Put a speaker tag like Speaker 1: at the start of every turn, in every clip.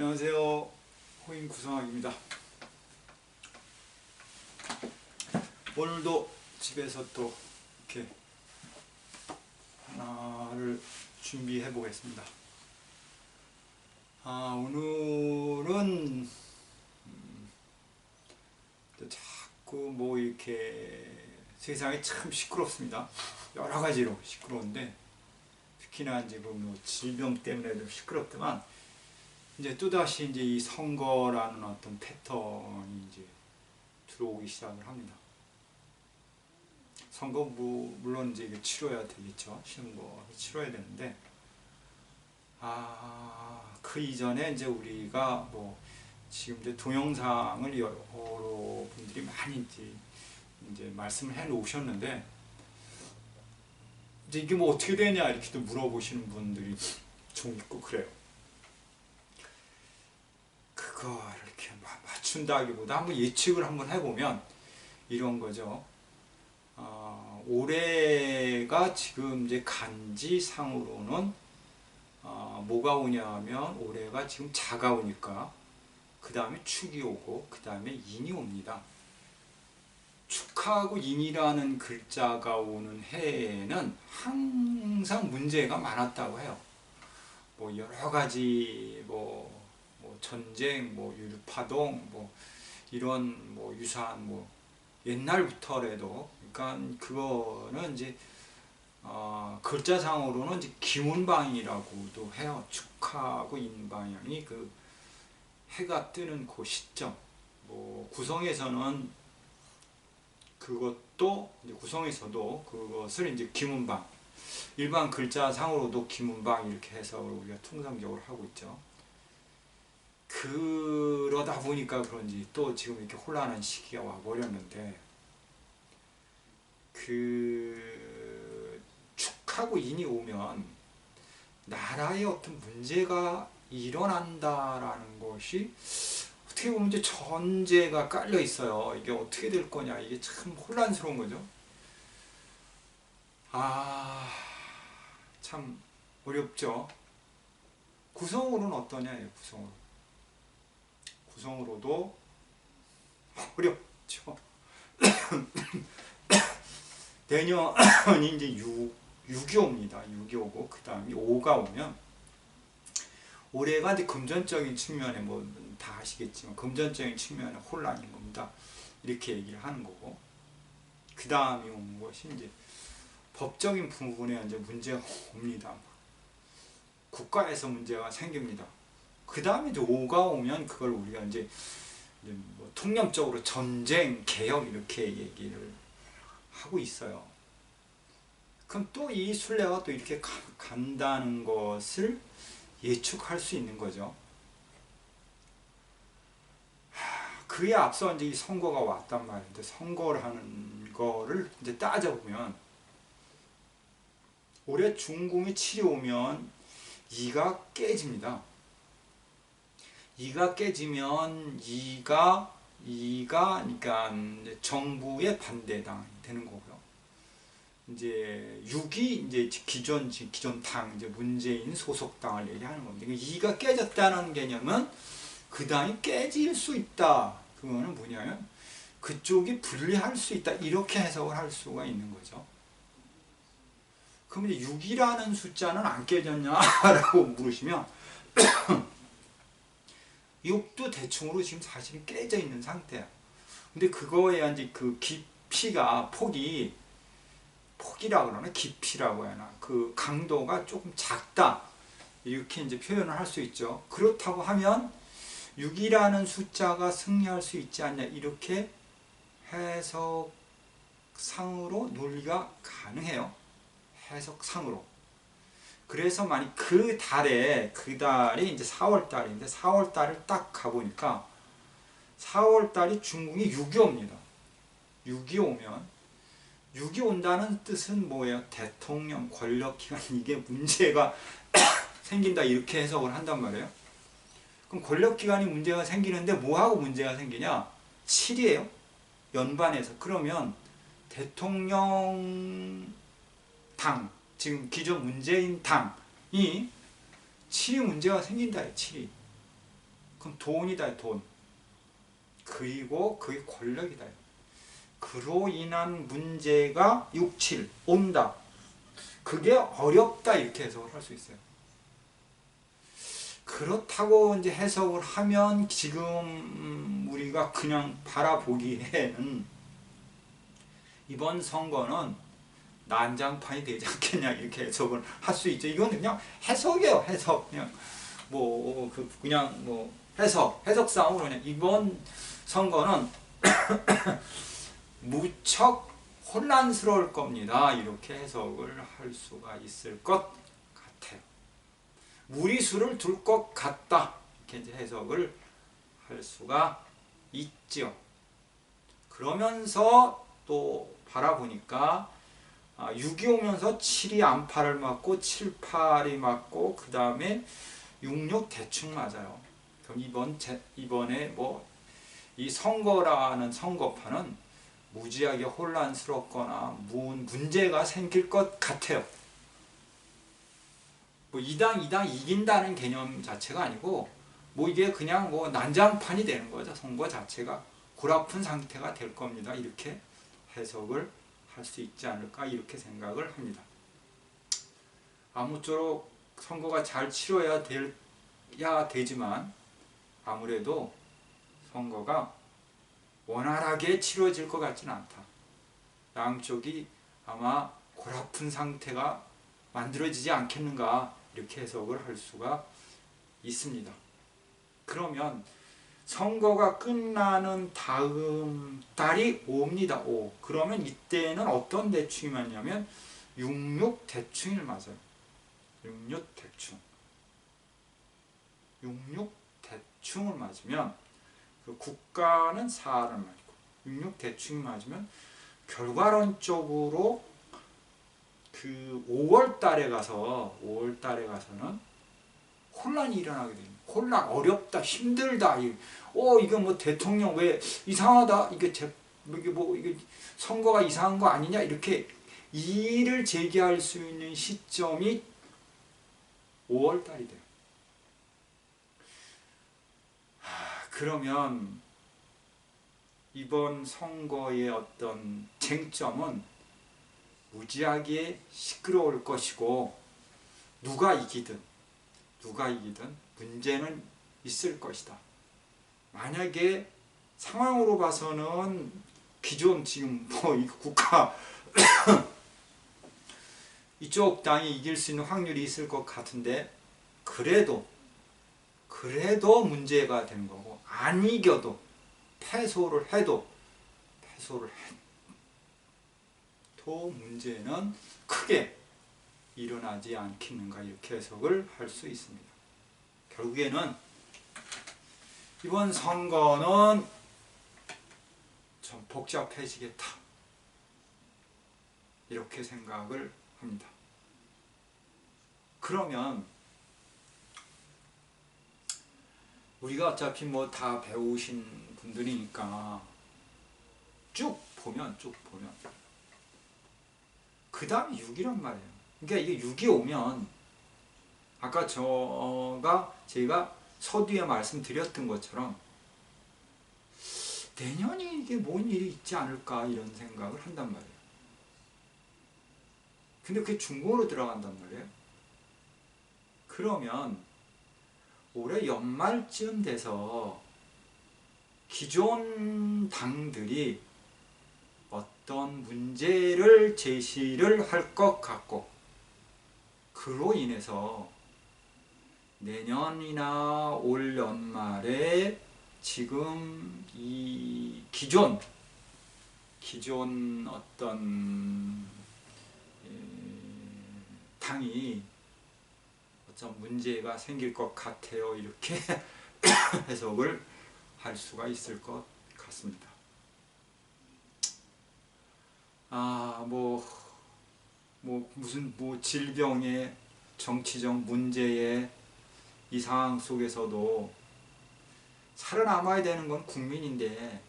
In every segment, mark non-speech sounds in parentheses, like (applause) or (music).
Speaker 1: 안녕하세요. 호인 구성학입니다. 오늘도 집에서 또 이렇게 하나를 준비해 보겠습니다. 아, 오늘은 음, 또 자꾸 뭐 이렇게 세상이 참 시끄럽습니다. 여러 가지로 시끄러운데 특히나 이제 그뭐 질병 때문에도 시끄럽지만 이제 또다시 이제 이 선거라는 어떤 패턴이 이제 들어오기 시작을 합니다. 선거 뭐 물론 이제 이게 치러야 되겠죠. 선거 치러야 되는데 아그 이전에 이제 우리가 뭐 지금 이제 동영상을 여러 분들이 많이 이제, 이제 말씀을 해 놓으셨는데 이제 이게 뭐 어떻게 되냐 이렇게도 물어보시는 분들이 좀 있고 그래요. 그걸 이렇게 맞춘다기보다 한번 예측을 한번 해보면 이런 거죠. 어, 올해가 지금 이제 간지상으로는 어, 뭐가 오냐면 올해가 지금 자가 오니까 그 다음에 축이 오고 그 다음에 인이 옵니다. 축하하고 인이라는 글자가 오는 해에는 항상 문제가 많았다고 해요. 뭐 여러 가지 뭐, 뭐 전쟁, 뭐 유류파동, 뭐 이런 뭐 유사한 뭐 옛날부터라도 그러니까 그거는 이제 어, 글자상으로는 이제 기운방이라고도 해요. 축하하고 인방향이 그 해가 뜨는 그 시점. 뭐 구성에서는 그것도 구성에서도 그것을 이제 기문방 일반 글자상으로도 기문방 이렇게 해석을 우리가 통상적으로 하고 있죠. 그러다 보니까 그런지 또 지금 이렇게 혼란한 시기가 와버렸는데 그 축하고 인이 오면 나라에 어떤 문제가 일어난다라는 것이 어떻게 보면 이제 전제가 깔려 있어요. 이게 어떻게 될 거냐. 이게 참 혼란스러운 거죠. 아, 참 어렵죠. 구성으로는 어떠냐, 구성으로. 구성으로도 어렵죠. 내년이 (coughs) 이제 6, 6이 옵니다. 6이 오고, 그 다음에 5가 오면, 올해가 이제 금전적인 측면에 뭐 다 아시겠지만 금전적인 측면에 혼란인 겁니다. 이렇게 얘기를 하는 거고 그 다음에 오는 것이 이제 법적인 부분에 이제 문제가 옵니다. 국가에서 문제가 생깁니다. 그 다음에 이제 5가 오면 그걸 우리가 이제, 이제 뭐 통념적으로 전쟁, 개혁 이렇게 얘기를 하고 있어요. 그럼 또 이 순례가 또 이렇게 가, 간다는 것을 예측할 수 있는 거죠. 그에 앞서 이제 이 선거가 왔단 말인데 선거라는 거를 이제 따져보면 올해 중궁이 7이 오면 2가 깨집니다. 2가 깨지면 2가 2가 그러니까 정부의 반대당이 되는 거고요. 이제 6이 이제 기존 기존 당 이제 문재인 소속 당을 얘기하는. 2가 그러니까 깨졌다는 개념은 그 당이 깨질 수 있다. 그거는 뭐냐면 그쪽이 불리할 수 있다. 이렇게 해석을 할 수가 있는 거죠. 그럼 이제 6이라는 숫자는 안 깨졌냐라고 (laughs) 물으시면 6도 대충으로 지금 사실은 깨져 있는 상태야. 근데 그거에 이제 그 깊이가 폭이 폭이라 그러나 깊이라고 해야 하나 그 강도가 조금 작다 이렇게 이제 표현을 할 수 있죠. 그렇다고 하면 6이라는 숫자가 승리할 수 있지 않냐 이렇게 해석상으로 논리가 가능해요. 해석상으로. 그래서 만약 그 달에 그 달이 이제 4월 달인데 4월 달을 딱 가보니까 4월 달이 중국이 6이 옵니다. 6이 오면 6이 온다는 뜻은 뭐예요? 대통령 권력기관 (laughs) 이게 문제가 (coughs) 생긴다 이렇게 해석을 한단 말이에요. 그럼 권력기관이 문제가 생기는데 뭐하고 문제가 생기냐? 7이에요. 연반에서. 그러면 대통령 당, 지금 기존 문재인 당이 7이 문제가 생긴다. 7이. 그럼 돈이다 돈. 그리고 그게 권력이다. 그로 인한 문제가 6, 7 온다. 그게 어렵다 이렇게 해석을 할 수 있어요. 그렇다고 이제 해석을 하면 지금 우리가 그냥 바라보기에는 이번 선거는 난장판이 되지 않겠냐 이렇게 해석을 할 수 있죠. 이건 그냥 해석이에요. 해석 그냥 뭐 그 그냥 뭐 해석 해석상으로 그냥 이번 선거는 (coughs) 무척 혼란스러울 겁니다. 이렇게 해석을 할 수가 있을 것 같아요. 무리수를 둘 것 같다. 이렇게 해석을 할 수가 있죠. 그러면서 또 바라보니까 6이 오면서 7이 안파를 맞고 7, 8이 맞고 그 다음에 6, 6 대충 맞아요. 그럼 이번 제, 이번에 뭐 이 선거라는 선거판은 무지하게 혼란스럽거나 문제가 생길 것 같아요. 뭐 이당 이당 이긴다는 개념 자체가 아니고 뭐 이게 그냥 뭐 난장판이 되는 거죠. 선거 자체가 골아픈 상태가 될 겁니다. 이렇게 해석을 할 수 있지 않을까 이렇게 생각을 합니다. 아무쪼록 선거가 잘 치러야 될 야 되지만 아무래도 선거가 원활하게 치러질 것 같지는 않다. 양쪽이 아마 골아픈 상태가 만들어지지 않겠는가 이렇게 해석을 할 수가 있습니다. 그러면 선거가 끝나는 다음 달이 5입니다. 5. 그러면 이때는 어떤 대충이 맞냐면 66 대충이 맞아요. 66 대충. 66 대충을 맞으면 그 국가는 4를 맞고 66 대충이 맞으면 결과론적으로 그 5월 달에 가서 5월 달에 가서는 혼란이 일어나게 됩니다. 혼란, 어렵다, 힘들다. 어, 이거 뭐 대통령 왜 이상하다. 이게 제, 이게 뭐 이게 선거가 이상한 거 아니냐 이렇게 이의를 제기할 수 있는 시점이 5월 달이 돼요. 하, 그러면 이번 선거의 어떤 쟁점은 무지하게 시끄러울 것이고 누가 이기든 누가 이기든 문제는 있을 것이다. 만약에 상황으로 봐서는 기존 지금 뭐 국가 (coughs) 이쪽 당이 이길 수 있는 확률이 있을 것 같은데 그래도 그래도 문제가 되는 거고 안 이겨도 패소를 해도 패소를 해도 문제는 크게 일어나지 않겠는가 이렇게 해석을 할 수 있습니다. 결국에는 이번 선거는 좀 복잡해지겠다. 이렇게 생각을 합니다. 그러면 우리가 어차피 뭐 다 배우신 분들이니까 쭉 보면 쭉 보면 그 다음에 6이란 말이에요. 그러니까 이게 6이 오면 아까 저가 제가 서두에 말씀드렸던 것처럼 내년이 이게 뭔 일이 있지 않을까 이런 생각을 한단 말이에요. 근데 그게 중공으로 들어간단 말이에요. 그러면 올해 연말쯤 돼서 기존 당들이 어떤 문제를 제시를 할 것 같고 그로 인해서 내년이나 올 연말에 지금 이 기존 기존 어떤 당이 어떤 문제가 생길 것 같아요 이렇게 (laughs) 해석을 할 수가 있을 것 같습니다. 아뭐 뭐 무슨 뭐 질병의 정치적 문제의 이 상황 속에서도 살아남아야 되는 건 국민인데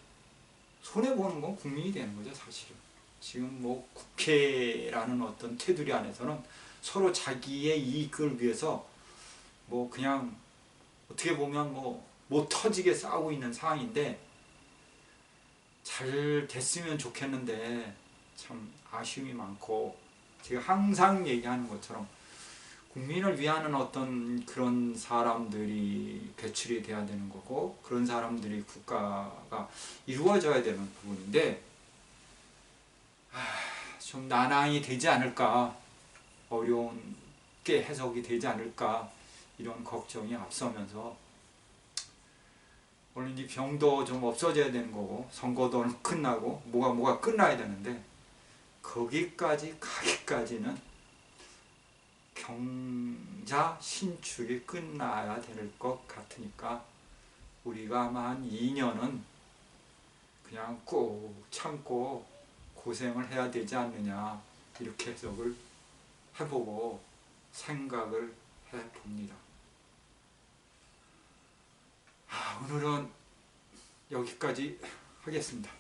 Speaker 1: 손해보는 건 국민이 되는 거죠 사실은. 지금 뭐 국회라는 어떤 테두리 안에서는 서로 자기의 이익을 위해서 뭐 그냥 어떻게 보면 뭐 못 터지게 싸우고 있는 상황인데 잘 됐으면 좋겠는데 참 아쉬움이 많고 제가 항상 얘기하는 것처럼 국민을 위하는 어떤 그런 사람들이 배출이 돼야 되는 거고 그런 사람들이 국가가 이루어져야 되는 부분인데 아, 좀 난항이 되지 않을까 어려운 게 해석이 되지 않을까 이런 걱정이 앞서면서 오늘 이 병도 좀 없어져야 되는 거고 선거도 (laughs) 끝나고 뭐가 뭐가 끝나야 되는데 거기까지 가기까지는 경자 신축이 끝나야 될 것 같으니까 우리가 한 2년은 그냥 꾹 참고 고생을 해야 되지 않느냐 이렇게 해석을 해보고 생각을 해봅니다. 아, 오늘은 여기까지 하겠습니다.